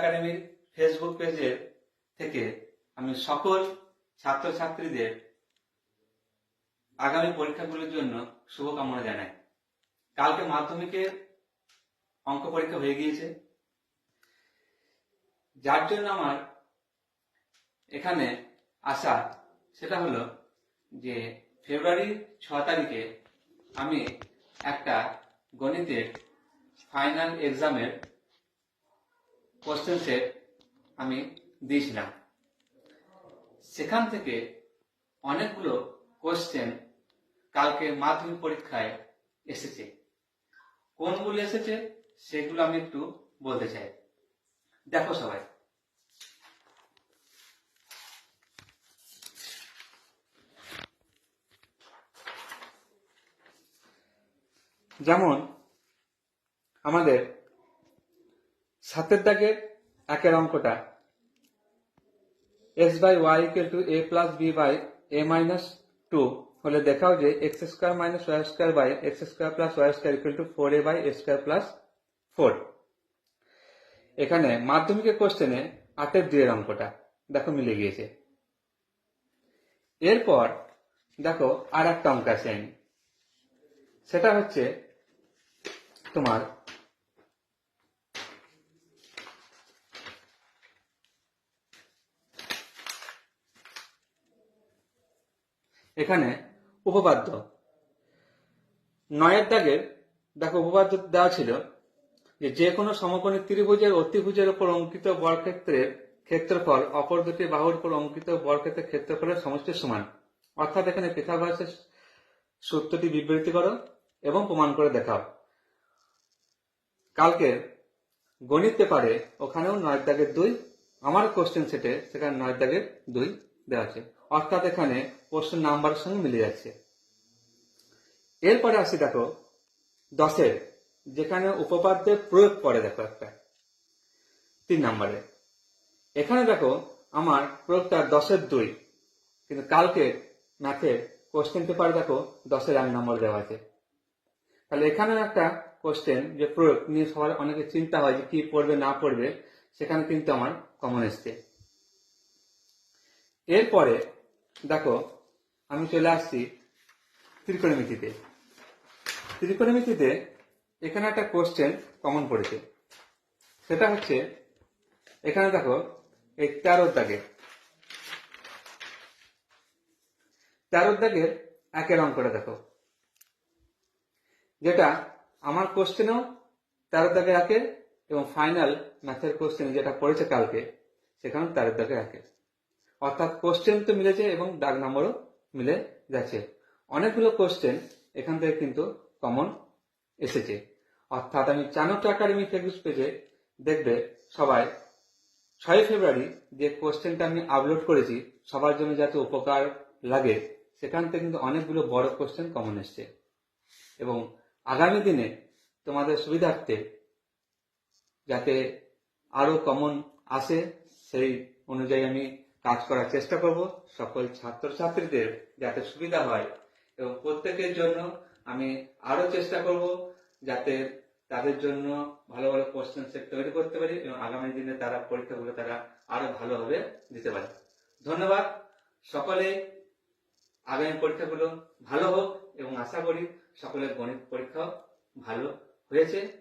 একাডেমির ফেসবুক পেজের থেকে আমি সকল ছাত্রছাত্রীদের আগামী পরীক্ষাগুলোর জন্য শুভকামনা জানাই। কালকে মাধ্যমিকের অঙ্ক পরীক্ষা হয়ে গিয়েছে। যার জন্য আমার এখানে আসা সেটা হলো যে ফেব্রুয়ারি ছ তারিখে আমি একটা গণিতের ফাইনাল এক্সামের কোশ্চেন সেট আমি দিয়েছিলাম। সেখান থেকে অনেকগুলো কোশ্চেন কালকে মাধ্যমিক পরীক্ষায় এসেছে। কোনগুলো এসেছে সেগুলো আমি একটু বলতে চাই। দেখো সবাই। যেমন আমাদের সাতের দাগের একের অঙ্কটা। X by y equal to a plus b by a minus two. হলে দেখাও যে x square minus y square by x square plus y square equal to four a by a square plus four. এখানে মাধ্যমিকের কোশ্চেনে আটের দুইয়ের অঙ্কটা। দেখো মিলে গিয়েছে। এরপর দেখো আর একটা অঙ্ক আছে। সেটা হচ্ছে তোমার এখানে উপপাদ্য। নয়ের দাগের, দেখো উপপাদ্য দেওয়া ছিল যে যে কোনো সমকোণী ত্রিভুজের অতিভুজের উপর অঙ্কিত বর্গক্ষেত্রের ক্ষেত্রফল অপর দুটি বাহুর উপর অঙ্কিত বর্গক্ষেত্রের ক্ষেত্রফলের সমষ্টির সমান। অর্থাৎ এখানে পিথাগোরাসের সূত্রটি বিবৃতি করো এবং প্রমাণ করে দেখাও। কালকে গণিত পেপারে ওখানেও নয় দাগের দুই, আমার কোশ্চেন সেটে সেখানে নয় দাগের দুই দেওয়া আছে। অর্থাৎ এখানে প্রশ্ন নাম্বারের সঙ্গে মিলে যাচ্ছে। এরপরে আসি দেখো, দশের, যেখানে উপপাদ্যের প্রয়োগ করে দেখো একটা, তিন নম্বরে। এখানে দেখো, আমার প্রয়োগটা দশের দুই, কিন্তু কালকে ম্যাথের কোশ্চেন পেপারে দেখো, দশের এক নম্বর দেওয়া আছে। তাহলে এখানে একটা কোশ্চেন যে প্রয়োগ নিয়ে সবার অনেকে চিন্তা হয় যে কি পড়বে, না পড়বে, সেখানে কিন্তু আমার কমন এসছে। এরপরে দেখো, আমি চলে আসছি ত্রিকোণমিতিতে। ত্রিকোণমিতিতে এখানে একটা কোশ্চেন কমন পড়েছে। সেটা হচ্ছে, এখানে দেখো, এই তেরোর দাগে। তেরোর দাগের একের অঙ্কটা দেখো। যেটা আমার কোশ্চেনও তেরো দাগে একে এবং ফাইনাল ম্যাথের কোশ্চেন যেটা পড়েছে কালকে সেখানে তেরো দাগে একে অর্থাৎ কোশ্চেন তো মিলেছে এবং দাগ নম্বরও মিলে যাচ্ছে। অনেকগুলো কোশ্চেন এখান থেকে কিন্তু কমন এসেছে। অর্থাৎ আমি চাণক্য একাডেমি ফেসবুক পেজে দেখবে সবাই ছয় ফেব্রুয়ারি যে কোশ্চেনটা আমি আপলোড করেছি, সবার জন্য যাতে উপকার লাগে, সেখান থেকে কিন্তু অনেকগুলো বড় কোশ্চেন কমন এসছে। এবং আগামী দিনে তোমাদের সুবিধার্থে যাতে আরও কমন আসে, সেই অনুযায়ী আমি কাজ করার চেষ্টা করব। সকল ছাত্রছাত্রীদের যাতে সুবিধা হয় এবং প্রত্যেকের জন্য আমি আরও চেষ্টা করব যাতে তাদের জন্য ভালো ভালো কোশ্চেন সেট তৈরি করতে পারি এবং আগামী দিনে তারা পরীক্ষাগুলো তারা আরও ভালোভাবে দিতে পারে। ধন্যবাদ। সকলে আগামী পরীক্ষাগুলো ভালো হোক এবং আশা করি সকলের গণিত পরীক্ষাও ভালো হয়েছে।